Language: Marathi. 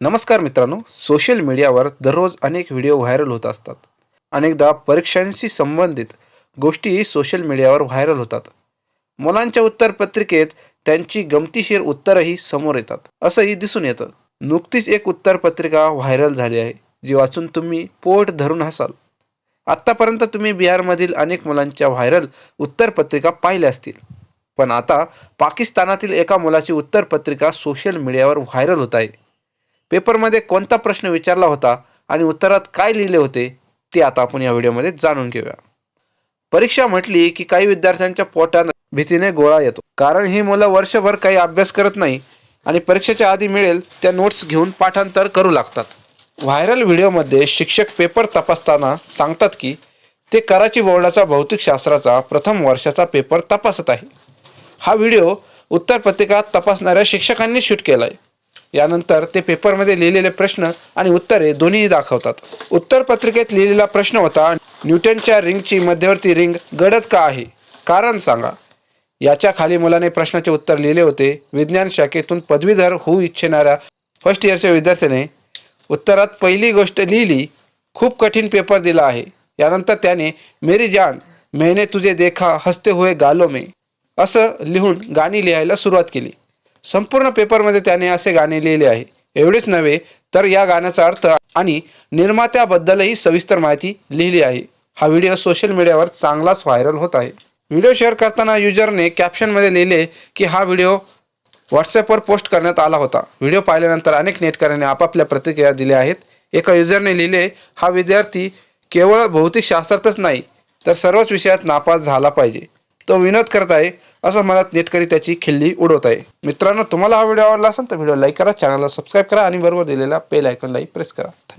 नमस्कार मित्रांनो सोशल मीडियावर दररोज अनेक व्हिडिओ व्हायरल होत असतात. अनेकदा परीक्षांशी संबंधित गोष्टीही सोशल मीडियावर व्हायरल होतात. मुलांच्या उत्तरपत्रिकेत त्यांची गमतीशीर उत्तरंही समोर येतात. असंही दिसून येतं. नुकतीच एक उत्तरपत्रिका व्हायरल झाली आहे जी वाचून तुम्ही पोट धरून हसाल. आत्तापर्यंत तुम्ही बिहारमधील अनेक मुलांच्या व्हायरल उत्तरपत्रिका पाहिल्या असतील. पण आता पाकिस्तानातील एका मुलाची उत्तरपत्रिका सोशल मीडियावर व्हायरल होत आहे. पेपरमध्ये कोणता प्रश्न विचारला होता आणि उत्तरात काय लिहिले होते ते आता आपण या व्हिडिओमध्ये जाणून घेऊया. परीक्षा म्हटली की काही विद्यार्थ्यांच्या पोटात भीतीने गोळा येतो. कारण ही मुलं वर्षभर काही अभ्यास करत नाही आणि परीक्षेच्या आधी मिळेल त्या नोट्स घेऊन पाठांतर करू लागतात. व्हायरल व्हिडिओमध्ये शिक्षक पेपर तपासताना सांगतात की ते कराची बोर्डाचा भौतिकशास्त्राचा प्रथम वर्षाचा पेपर तपासत आहे. हा व्हिडिओ उत्तरपत्रिका तपासणाऱ्या शिक्षकांनी शूट केला आहे यानंतर ते पेपरमध्ये लिहिलेले प्रश्न आणि उत्तरे दोन्हीही दाखवतात. उत्तर पत्रिकेत लिहिलेला प्रश्न होता न्यूटनच्या रिंगची मध्यवर्ती रिंग गडद का आहे? कारण सांगा. याच्या खाली मुलाने प्रश्नाचे उत्तर लिहिले होते. विज्ञान शाखेतून पदवीधर होऊ इच्छिणाऱ्या फर्स्ट इयरच्या विद्यार्थ्याने उत्तरात पहिली गोष्ट लिहिली खूप कठीण पेपर दिला आहे. यानंतर त्याने मेरी जान मैंने तुझे देखा हसते हुए गालो में. असं लिहून गाणी लिहायला सुरुवात केली. संपूर्ण पेपरमध्ये त्याने असे गाणे लिहिले आहे. एवढेच नव्हे तर या गाण्याचा अर्थ आणि निर्मात्याबद्दलही सविस्तर माहिती लिहिली आहे. हा व्हिडिओ सोशल मीडियावर चांगलाच व्हायरल होत आहे. व्हिडिओ शेअर करताना युजरने कॅप्शनमध्ये लिहिले की हा व्हिडिओ व्हॉट्सॲपवर पोस्ट करण्यात आला होता. व्हिडिओ पाहिल्यानंतर अनेक नेटकऱ्यांनी आपापल्या प्रतिक्रिया दिल्या आहेत. एका युजरने लिहिले हा विद्यार्थी केवळ भौतिकशास्त्रातच नाही तर सर्वच विषयात नापास झाला पाहिजे. तो विनोद करत आहे. असं म्हणत नेटकरी त्याची खिल्ली उडवत आहे. मित्रांनो तुम्हाला हा व्हिडिओ आवडला असेल तर व्हिडिओ लाईक करा चॅनलला सबस्क्राईब करा आणि बरोबर दिलेला बेल आयकॉनलाही प्रेस करा.